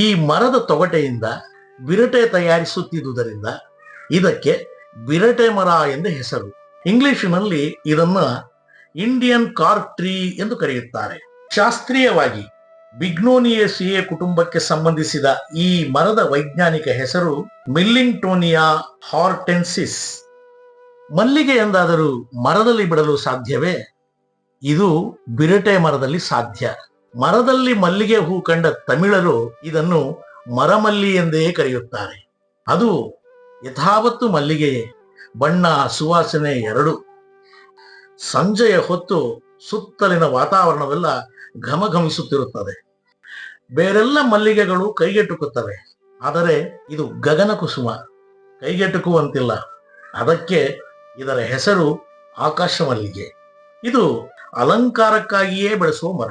ಈ ಮರದ ತೊಗಟೆಯಿಂದ ಬಿರಟೆ ತಯಾರಿಸುತ್ತಿದ್ದುದರಿಂದ ಇದಕ್ಕೆ ಬಿರಟೆ ಮರ ಎಂದು ಹೆಸರು. ಇಂಗ್ಲಿಷಿನಲ್ಲಿ ಇದನ್ನ ಇಂಡಿಯನ್ ಕಾರ್ಕ್ ಟ್ರೀ ಎಂದು ಕರೆಯುತ್ತಾರೆ. ಶಾಸ್ತ್ರೀಯವಾಗಿ ಬಿಗ್ನೋನಿಯೇಸಿಯೆ ಕುಟುಂಬಕ್ಕೆ ಸಂಬಂಧಿಸಿದ ಈ ಮರದ ವೈಜ್ಞಾನಿಕ ಹೆಸರು ಮಿಲ್ಲಿಂಗ್ಟೋನಿಯಾ ಹಾರ್ಟೆನ್ಸಿಸ್. ಮಲ್ಲಿಗೆ ಎಂದಾದರೂ ಮರದಲ್ಲಿ ಬಿಡಲು ಸಾಧ್ಯವೇ? ಇದು ಬಿರಟೆ ಮರದಲ್ಲಿ ಸಾಧ್ಯ. ಮರದಲ್ಲಿ ಮಲ್ಲಿಗೆ ಹೂ ಕಂಡ ತಮಿಳರು ಇದನ್ನು ಮರಮಲ್ಲಿ ಎಂದೇ ಕರೆಯುತ್ತಾರೆ. ಅದು ಯಥಾವತ್ತು ಮಲ್ಲಿಗೆಯೇ ಬಣ್ಣ, ಸುವಾಸನೆ ಎರಡು. ಸಂಜೆಯ ಹೊತ್ತು ಸುತ್ತಲಿನ ವಾತಾವರಣವೆಲ್ಲ ಘಮಘಮಿಸುತ್ತಿರುತ್ತದೆ. ಬೇರೆಲ್ಲ ಮಲ್ಲಿಗೆಗಳು ಕೈಗೆಟುಕುತ್ತವೆ. ಆದರೆ ಇದು ಗಗನ ಕುಸುಮ, ಕೈಗೆಟುಕುವಂತಿಲ್ಲ. ಅದಕ್ಕೆ ಇದರ ಹೆಸರು ಆಕಾಶ ಮಲ್ಲಿಗೆ ಇದು ಅಲಂಕಾರಕ್ಕಾಗಿಯೇ ಬೆಳೆಸುವ ಮರ.